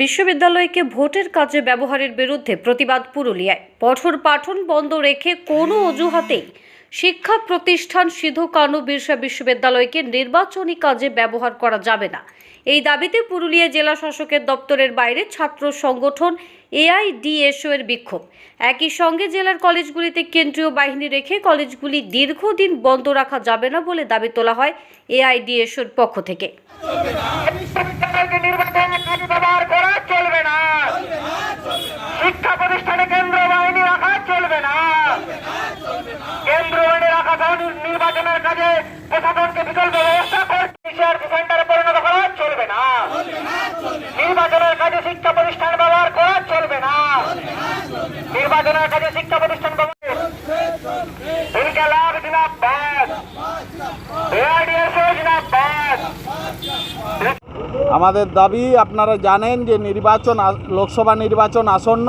বিশ্ববিদ্যালয়কে ভোটের কাজে ব্যবহারের বিরুদ্ধে প্রতিবাদ পুরুলিয়ায়। পঠন পাঠন বন্ধ রেখে কোনো অজুহাতেই শিক্ষা প্রতিষ্ঠান সিধু কানু বিরসা বিশ্ববিদ্যালয়কে নির্বাচনী কাজে ব্যবহার করা যাবে না। এই দাবিতে পুরুলিয়া জেলা শাসকের দপ্তরের বাইরে ছাত্র সংগঠন এআইডিএসও এর বিক্ষোভ। একই সঙ্গে জেলার কলেজগুলিতে কেন্দ্রীয় বাহিনী রেখে কলেজগুলি দীর্ঘদিন বন্ধ রাখা যাবে না বলে দাবি তোলা হয় এআইডিএসওর পক্ষ থেকে। বিশ্ববিদ্যালয়কে নির্বাচনে ব্যবহার করা চলবে না। শিক্ষা প্রতিষ্ঠানে কেন্দ্র বাহিনী রাখা চলবে না। কেন্দ্র বাহিনী রাখা নির্বাচনের কাজে প্রশাসনকে বিকল্প ব্যবস্থা সেন্টারে পরিণত করা চলবে না। নির্বাচনের কাজে শিক্ষা প্রতিষ্ঠান ব্যবহার করা চলবে না। নির্বাচনের কাজে শিক্ষা প্রতিষ্ঠান ইনকালাব এআইডিএসও জিন্দাবাদ। আমাদের দাবি, আপনারা জানেন যে নির্বাচন লোকসভা নির্বাচন আসন্ন।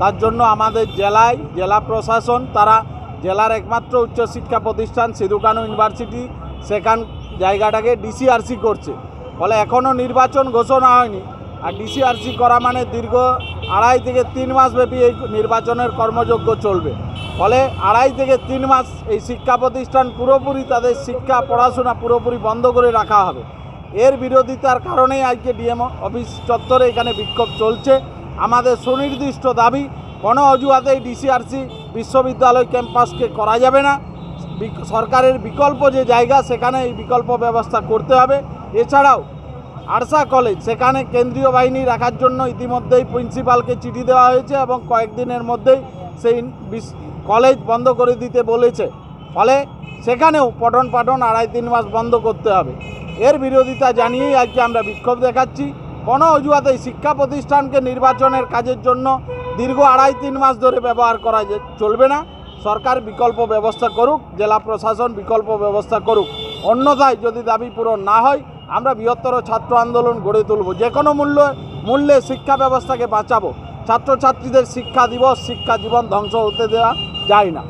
তার জন্য আমাদের জেলায় জেলা প্রশাসন, তারা জেলার একমাত্র উচ্চশিক্ষা প্রতিষ্ঠান সিধুকানু ইউনিভার্সিটি, সেখান জায়গাটাকে ডিসিআরসি করছে। ফলে এখনও নির্বাচন ঘোষণা হয়নি। আর ডিসিআরসি করা মানে দীর্ঘ আড়াই থেকে তিন মাস ব্যাপী এই নির্বাচনের কর্মযজ্ঞ চলবে। ফলে আড়াই থেকে তিন মাস এই শিক্ষা প্রতিষ্ঠান পুরোপুরি তাদের শিক্ষা, পড়াশোনা পুরোপুরি বন্ধ করে রাখা হবে। এর বিরোধিতার কারণেই আজকে ডিএম অফিস চত্বরে এখানে বিক্ষোভ চলছে। আমাদের সুনির্দিষ্ট দাবি, কোনো অজুহাতেই ডিসিআরসি বিশ্ববিদ্যালয় ক্যাম্পাসকে করা যাবে না। সরকারের বিকল্প যে জায়গা, সেখানে এই বিকল্প ব্যবস্থা করতে হবে। এছাড়াও, আরসা কলেজ, সেখানে কেন্দ্রীয় বাহিনী রাখার জন্য ইতিমধ্যেই প্রিন্সিপালকে চিঠি দেওয়া হয়েছে এবং কয়েকদিনের মধ্যেই সেই কলেজ বন্ধ করে দিতে বলেছে। ফলে সেখানেও পঠন পাঠন আড়াই তিন মাস বন্ধ করতে হবে। এর বিরোধিতা জানিয়েই আজকে আমরা বিক্ষোভ দেখাচ্ছি। কোনো অজুহাতেই শিক্ষা প্রতিষ্ঠানকে নির্বাচনের কাজের জন্য দীর্ঘ আড়াই তিন মাস ধরে ব্যবহার করা চলবে না। সরকার বিকল্প ব্যবস্থা করুক জেলা প্রশাসন বিকল্প ব্যবস্থা করুক। অন্যথায় যদি দাবি পূরণ না হয় আমরা বৃহত্তর ছাত্র আন্দোলন গড়ে তুলব। যে কোনো মূল্য মূল্যে শিক্ষা ব্যবস্থাকে বাঁচাবো। ছাত্রছাত্রীদের শিক্ষা দিবস শিক্ষা জীবন ধ্বংস হতে দেওয়া যায় না।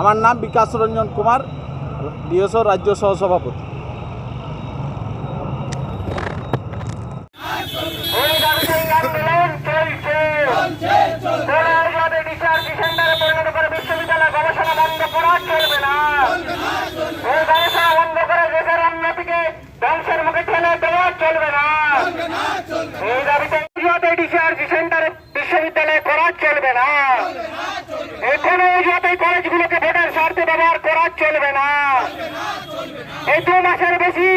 আমার নাম বিকাশ রঞ্জন কুমার ডিএসও রাজ্য সহসভাপতি ওই দাবিতে এই আন্দোলন চলছে কোলার যাতে ডিসিআরসি সেন্টারে পরিণত করে বিশ্ববিদ্যালয় গবেষণা বন্ধ করা চলবে না এই গবেষণা বন্ধ করে দেশের উন্নতিকে ধ্বংসের মুখে ঠেলে দেওয়া চলবে না এই দাবিতে যাতে ডিসিআরসি সেন্টারে বিশ্ববিদ্যালয় করা চলবে না যাতে কলেজগুলোকে ভোটের স্বার্থে ব্যবহার করা চলবে না। এই দু মাসের বেশি